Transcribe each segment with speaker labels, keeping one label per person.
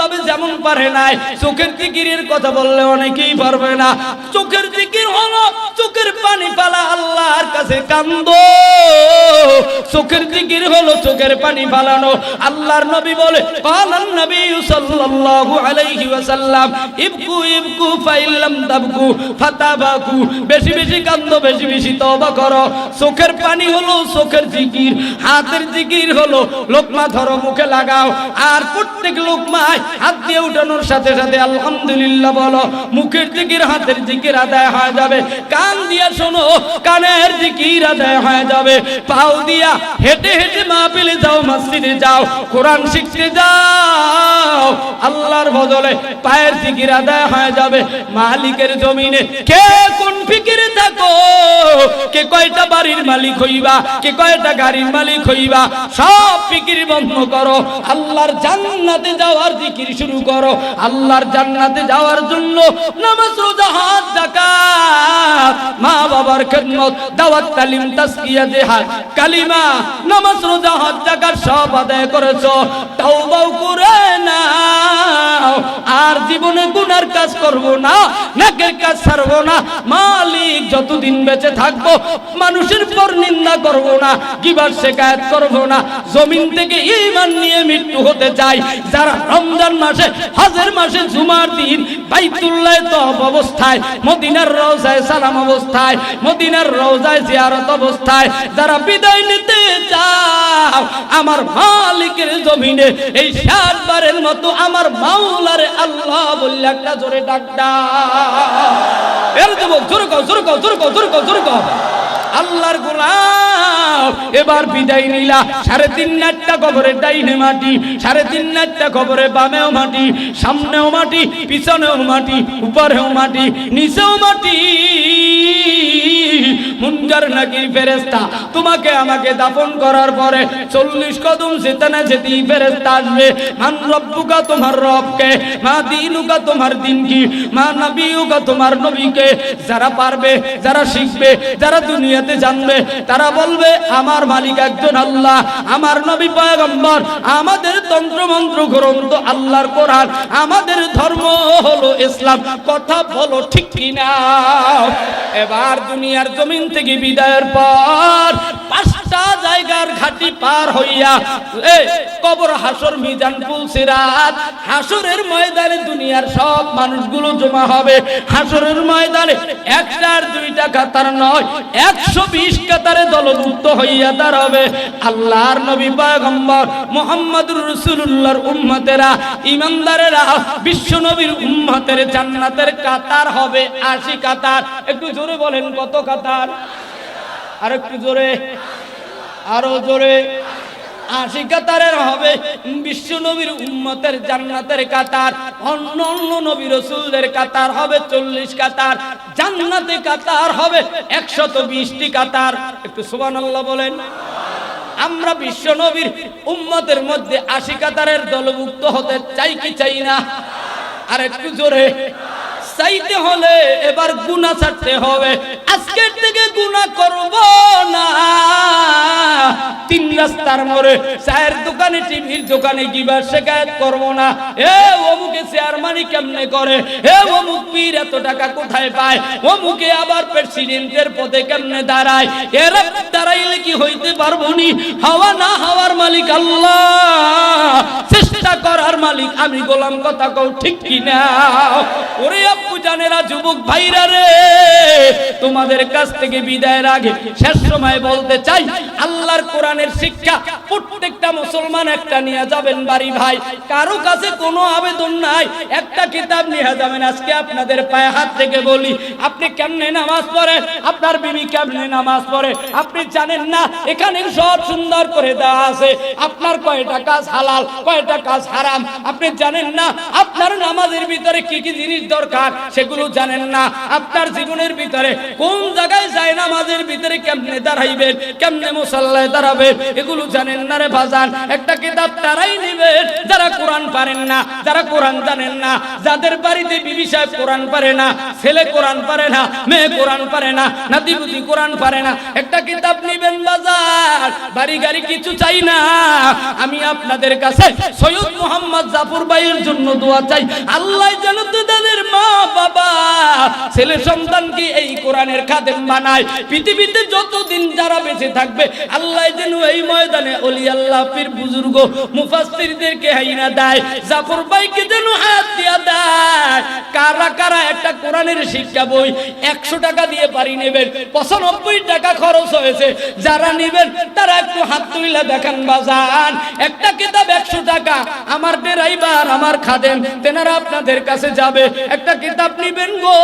Speaker 1: ভাবে যেমন পারে নাই, চোখের জিকিরের কথা বললে অনেকেই পারবে না। চোখের জিকির হলো, চোখের পানি পালা আল্লাহর কাছে কান্দো। চোখের জিকির হলো, চোখের পানি ফালানো আল্লাহর নবী বলে কালান নবী সাল্লাল্লাহু আলাইহি ওয়াসাল্লাম, ইবকু ইবকু, ফাইল্লাম তাবকু, ফাতাবাকু। বেশি বেশি কান্দো, বেশি বেশি তওবা করো। চোখের পানি হলো, চোখের জিকির। হাতের জিকির হলো, লোকমা ধরো মুখে লাগাও। আর প্রত্যেক লোকমায় হাত দিয়ে উঠানোর সাথে সাথে আলহামদুলিল্লাহ বলো, মুখের জিকির, হাতের জিকির আদায় হয়ে যাবে। কান দিয়া শোনো, কানের জিকির আদায় হয়ে যাবে। পাও দিয়া হেঁটে হেঁটে মাহফিলে যাও, মসজিদে যাও, কোরআন শিখতে যাও। আল্লাহর বদলে পায়ের জিকির আদায় হয়ে যাবে। মালিকের জমিনে কে কোন ফিকিরে থাকো? কে কয়টা বাড়ির মালিক হইবা? কে কয়টা গাড়ির মালিক হইবা? সব ফিকির বন্ধ করো। আল্লাহর জান্নাতে যাওয়ার জিকির শুরু করো। আল্লাহর জান্নাতে যাওয়ার জন্য নামাজ, রোজা হাত যাকাত, মা বাবার খেদমত, দাওয়াত, তালিম তাসকিয়া জিহাদ, কালিমা, নামাজ, রোজা হাত যাকাত সব আদায় করেছ। তাওবাও করে নাও। আর জীবনে গুনার কাজ করব না, নাকের কাজ ছাড়বো না। মালিক, যতদিন বেঁচে থাকব, মানুষের পর নিন্দা করব না কিবার শেখায়ত করব না। জমিন থেকে ইমান নিয়ে মৃত্যু হতে চাই। যারা রমজান মাসে, হজের মাসে, জুমার দিন, বাইতুল্লাহ তব অবস্থায়, মদিনার রওজায় সালাম অবস্থায়, মদিনার রওজায় জিয়ারত অবস্থায়, যারা বিদায় নিতে চাও, আমার মালিকের জমিনে, এই সাতবারের মতো আমার মাওলারে আল্লাহ বললে একটা জোরে ডাক এর দেবো জোরে কও জোরে কও জোরে কও জোরে কও জোরে কও। আল্লাহর গোলাম, এবার বিদায় নিলা, সাড়ে তিন নাটটা কবরে ডাইনে মাটি, সাড়ে তিন কবরে বামেও মাটি, সামনেও মাটি, পিছনেও মাটি, উপরেও মাটি, নিচেও মাটি। নাকি ফেরেস্তা তোমাকে আমাকে দাফন করার পরে চল্লিশ কদম যেতে না যেতেই ফেরেস্তা আসবে। মান রব্বুকা তোমার রবকে, মা দিনুকা তোমার দিন কি মা তোমার নবীকে। যারা পারবে, যারা শিখবে, যারা দুনিয়াতে জানবে, তারা বলবে, আমার মালিক একজন আল্লাহ, আমার নবী পয়গম্বর, আমাদের তন্ত্র মন্ত্র গ্রন্থ আল্লাহর কোরআন, আমাদের ধর্ম হলো ইসলাম, কথা বলো ঠিক কিনা? এবার দুনিয়ার জমিন থেকে বিদায়ের পর পাঁচটা জায়গার ঘাটি পার হইয়া কবর, হাসর, মিজান, পুলসিরাত, হাসরের ময়দানে দুনিয়ার সব মানুষগুলো জমা হবে। হাসরের ময়দানে একটা আর দুইটা কাতার নয়, একশো বিশ কাতারে দলভুক্ত হইয়া দাঁড়াবে। আল্লাহর নবী পয়গম্বর, মোহাম্মদুর রসুল্লাহর উম্মতেরা, ইমানদারেরা, বিশ্ব নবীর উম্মতের জান্নাতের কাতার হবে আশি কাতার। একটু জোরে বলেন কত কাতার? আর একটু জোরে, আরও জোরে। আশি কাতারের হবে, বিশ্ব নবীর জান্নাতের কাতার, অন্য অন্য রসুলদের কাতার হবে চল্লিশ কাতার, জান্নাতে কাতার হবে একশত বিশটি কাতার। একটু সুবান বলেন। আমরা বিশ্ব নবীর উম্মতের মধ্যে আশি কাতারের দলভুক্ত হতে চাই কি চাই না? আর একটু জোরে। চাইতে হলে এবার গুণা ছাড়তে হবে। আজকের থেকে গুণা করব। রাস্তার মোড়ে চায়ের দোকানে, টিভির দোকানে গিবার শেখায়ত করব না। এ অমুকে চেয়ার মানি কেমনে করে? এ অমুক পীর এত টাকা কোথায় পায়? অমুকে আবার প্রেসিডেন্টের পদে কেমনে দাঁড়ায়? এরা দাঁড়াইলে কি হইতে পারব নি? হাওয়া না হাওয়ার মালিক আল্লাহ। চেষ্টা করার মালিক আমি গোলাম, কথা কও ঠিক কিনা? ওরে আপু জানেরা, যুবক ভাইরা রে। তোমাদের কাছ থেকে বিদায়ের আগে শেষ সময় বলতে চাই, আল্লাহর কোরআনের শিক্ষা প্রত্যেকটা মুসলমান একটা নিয়ে যাবেন বাড়ি ভাই। কারও কাছে কোনো আবেদন নাই, একটা কিতাব নিয়ে যাবেন। আজকে আপনাদের পায়ে হাত থেকে বলি, আপনি কেমনে নামাজ পড়েন? আপনার বিবি কেমনে নামাজ পড়ে? আপনি জানেন না, এখানে সব সুন্দর করে দেওয়া আছে। আপনার কয়টা কাজ হালাল, কয়টা কাজ হারাম? আপনি জানেন না, আপনার নামাজের ভিতরে কি কি জিনিস দরকার সেগুলো জানেন না। আপনার জীবনের ভিতরে কোন জায়গায় যায় নামাজের ভিতরে কেমনে দাঁড়াইবেন, কেমনে মুসাল্লায় দাঁড়াবেন, এগুলো জানেন না রে বাজান একটা কিতাব তারাই নেবেন, যারা কোরআন পারেন না, যারা কোরআন জানেন না। যাদের বাড়িতে বিবি সাহেব কোরআন পারে না, ছেলে কোরআন পারে না, মেয়ে কোরআন পারে না নাতি নাতিপুতি কোরআন পারে না, একটা কিতাব নিবেন বাজার। বাড়ি গাড়ি কিছু চাই না। আমি আপনাদের কাছে সৈয়দ মোহাম্মদ জাফর ভাইয়ের জন্য দোয়া চাই। আল্লাহ যেন তো তাদের মা বাবা? ছেলে সন্তানকে এই কোরআনের খাদেম বানায়? পৃথিবীতে যতদিন যারা বেঁচে থাকবে, আল্লাহ যেন এই ময়দানে অলি আল্লাহ পীর বুজুর্গ মুফাসসিরদেরকে হাইনা দেয়, জাফর ভাইকে যেন হাত দিয়া দেয়। কারা কারা একটা কোরআনের শিক্ষা বই একশো টাকা দিয়ে পারি নেবেন, পঁচানব্বই টাকা খরচ হয়েছে, যারা নেবেন তারা একটু হাত তুইলা দেখান বাজান। একটা কিতাব একশো টাকা, আমার ড্রাইভার, আমার খাদেম, তেনারা আপনাদের কাছে যাবে একটা কিতাব নিবেন গো।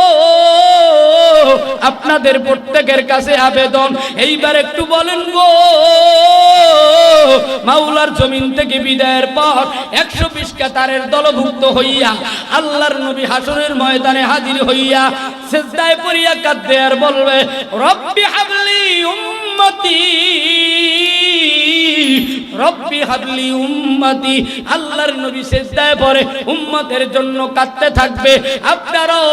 Speaker 1: আপনাদের প্রত্যেকের কাছে আবেদন। এইবার একটু বলেন গো। মাওলার জমিন থেকে বিদায়ের পর একশো বিশ কাতারের দলভুক্ত হইয়া, আল্লাহর নবী হাসনের ময়দানে হাজির হইয়া, সেজদায় পড়িয়া কাঁদবে আর বলবে, রব্বি হাবলি উম্মতি, রব্বি আল্লাহর নবী সেজদায় পড়ে, উম্মতের জন্য কাঁদতে থাকবে। আপনারাও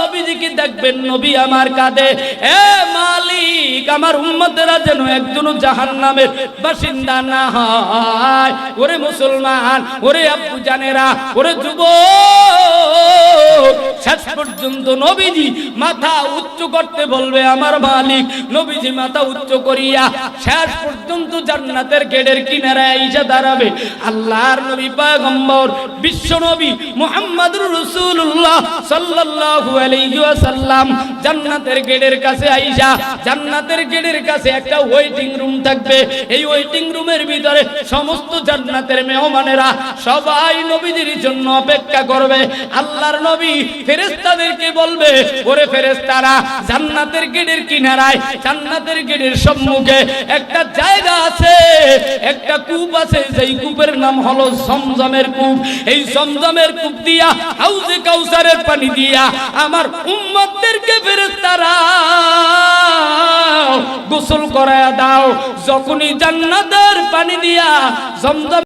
Speaker 1: নবীজিকে দেখবেন, নবী আমার কাঁদে। এ মালিক, আমার উম্মতেরা যেন জাহান্নামের বাসিন্দা না হয়। ওরে মুসলমান, ওরে আব্বু জানেরা, ওরে শেষ পর্যন্ত নবীজি মাথা উচ্চ করতে বলবে, আমার মালিক, নবীজি মাথা উচ্চ করিয়া শেষ পর্যন্ত জান্নাতের গেটের আইসা দাঁড়াবে। আল্লাহর নবী বিশ্ব নবী সাল্লাল্লাহু আলাইহি ওয়াসাল্লাম জান্নাতের গেটের কাছে জান্নাতের গেটের কাছে একটা ওয়েটিং রুম থাকবে। এই ওয়েটিং রুমের ভিতরে সমস্ত জান্নাতের মেহমানেরা সবাই নবীদের জন্য অপেক্ষা করবে। আল্লাহর নবী ফেরেশতাদেরকে বলবে, ওরে ফেরেশতারা, জান্নাতের গেটের কিনারায়, জান্নাতের গেটের সম্মুখে একটা জায়গা আছে, একটা কূপ আছে, যেই কূপের নাম হলো সমজমের কূপ। এই সমজমের কূপ দিয়া হাউজে কাউসারের পানি দিয়া আমার উম্মতদেরকে ফেরেশতারা গোসল করায়া দাও। যখনই জান্নাতের পানি দিয়া জমজম